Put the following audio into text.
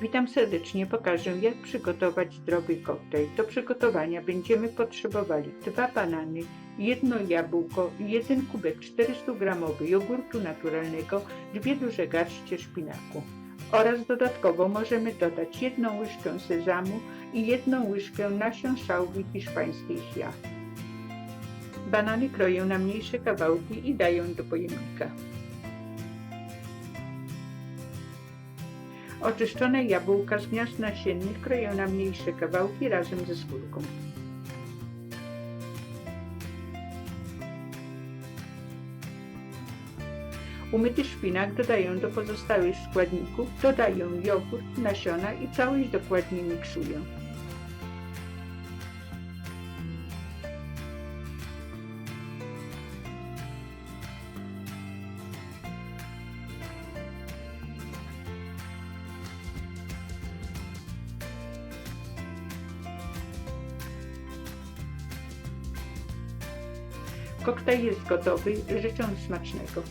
Witam serdecznie, pokażę jak przygotować zdrowy koktajl. Do przygotowania będziemy potrzebowali dwa banany, jedno jabłko, jeden kubek 400 gramowy jogurtu naturalnego, dwie duże garście szpinaku. Oraz dodatkowo możemy dodać jedną łyżkę sezamu i jedną łyżkę nasion szałwi hiszpańskiej chia. Banany kroję na mniejsze kawałki i daję do pojemnika. Oczyszczone jabłka z gniazd nasiennych kroję na mniejsze kawałki razem ze skórką. Umyty szpinak dodaję do pozostałych składników, dodaję jogurt, nasiona i całość dokładnie miksuję. Koktajl jest gotowy, życzę smacznego.